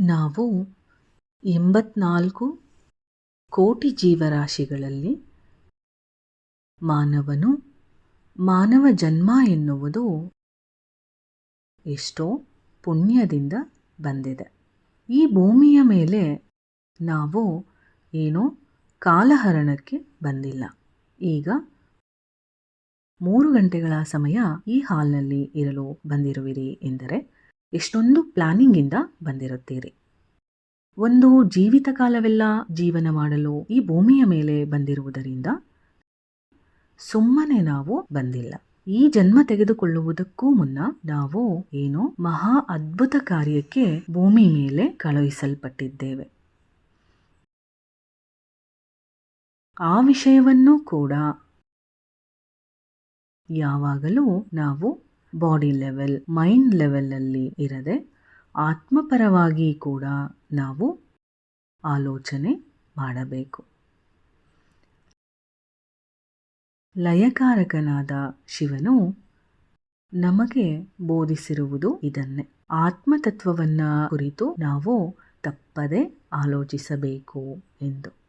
ನಾವು ಎಂಬತ್ನಾಲ್ಕು ಕೋಟಿ ಜೀವರಾಶಿಗಳಲ್ಲಿ ಮಾನವನು ಮಾನವ ಜನ್ಮ ಎನ್ನುವುದು ಎಷ್ಟೋ ಪುಣ್ಯದಿಂದ ಬಂದಿದೆ. ಈ ಭೂಮಿಯ ಮೇಲೆ ನಾವು ಏನೋ ಕಾಲಹರಣಕ್ಕೆ ಬಂದಿಲ್ಲ. ಈಗ ಮೂರು ಗಂಟೆಗಳ ಸಮಯ ಈ ಹಾಲ್ನಲ್ಲಿ ಇರಲು ಬಂದಿರುವಿರಿ ಎಂದರೆ ಎಷ್ಟೊಂದು ಪ್ಲಾನಿಂಗಿಂದ ಬಂದಿರುತ್ತೀರಿ. ಒಂದು ಜೀವಿತ ಕಾಲವೆಲ್ಲ ಜೀವನ ಮಾಡಲು ಈ ಭೂಮಿಯ ಮೇಲೆ ಬಂದಿರುವುದರಿಂದ ಸುಮ್ಮನೆ ನಾವು ಬಂದಿಲ್ಲ. ಈ ಜನ್ಮ ತೆಗೆದುಕೊಳ್ಳುವುದಕ್ಕೂ ಮುನ್ನ ನಾವು ಏನು ಮಹಾ ಅದ್ಭುತ ಕಾರ್ಯಕ್ಕೆ ಭೂಮಿ ಮೇಲೆ ಕಳುಹಿಸಲ್ಪಟ್ಟಿದ್ದೇವೆ. ಆ ವಿಷಯವನ್ನು ಕೂಡ ಯಾವಾಗಲೂ ನಾವು ಬಾಡಿ ಲೆವೆಲ್ ಮೈಂಡ್ ಲೆವೆಲಲ್ಲಿ ಇರದೆ ಆತ್ಮಪರವಾಗಿ ಕೂಡ ನಾವು ಆಲೋಚನೆ ಮಾಡಬೇಕು. ಲಯಕಾರಕನಾದ ಶಿವನು ನಮಗೆ ಬೋಧಿಸಿರುವುದು ಇದನ್ನೇ. ಆತ್ಮತತ್ವವನ್ನು ಕುರಿತು ನಾವು ತಪ್ಪದೆ ಆಲೋಚಿಸಬೇಕು ಎಂದು.